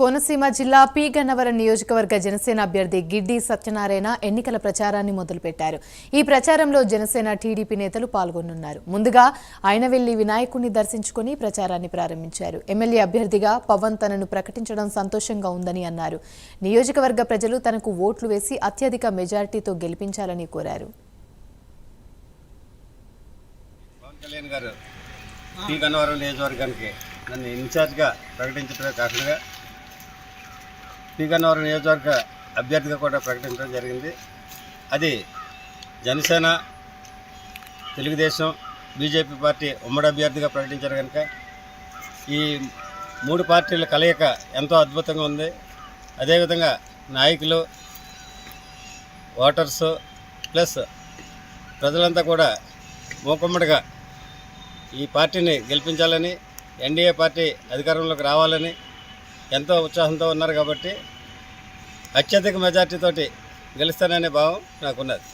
కోనసీమ జిల్లా పి గన్నవరం నియోజకవర్గ జనసేన అభ్యర్థి గిడ్డి సత్యనారాయణ ఎన్నికల ప్రచారాన్ని మొదలుపెట్టారు. ఈ ప్రచారంలో జనసేన టీడీపీ నేతలు పాల్గొనున్నారు. ముందుగా ఆయన వెళ్ళి వినాయకుడిని దర్శించుకుని ప్రచారాన్ని ప్రారంభించారు. ఎమ్మెల్యే అభ్యర్థిగా పవన్ తనను ప్రకటించడం సంతోషంగా ఉందని అన్నారు. నియోజకవర్గ ప్రజలు తనకు ఓట్లు వేసి అత్యధిక మెజార్టీతో గెలిపించాలని కోరారు. టీ గన్నవరం నియోజకవర్గానికి నన్ను ఇన్ఛార్జ్గా ప్రకటించడమే కాకుండా టీకన్నవరం నియోజకవర్గ అభ్యర్థిగా కూడా ప్రకటించడం జరిగింది. అది జనసేన తెలుగుదేశం బీజేపీ పార్టీ ఉమ్మడి అభ్యర్థిగా ప్రకటించారు కనుక ఈ మూడు పార్టీల కలయిక ఎంతో అద్భుతంగా ఉంది. అదేవిధంగా నాయకులు ఓటర్స్ ప్లస్ ప్రజలంతా కూడా మూకుమ్మడిగా ఈ పార్టీని గెలిపించాలని ఎన్డీఏ పార్టీ అధికారంలోకి రావాలని ఎంతో ఉత్సాహంతో ఉన్నారు కాబట్టి అత్యధిక మెజార్టీతోటి గెలుస్తాననే భావం నాకున్నది.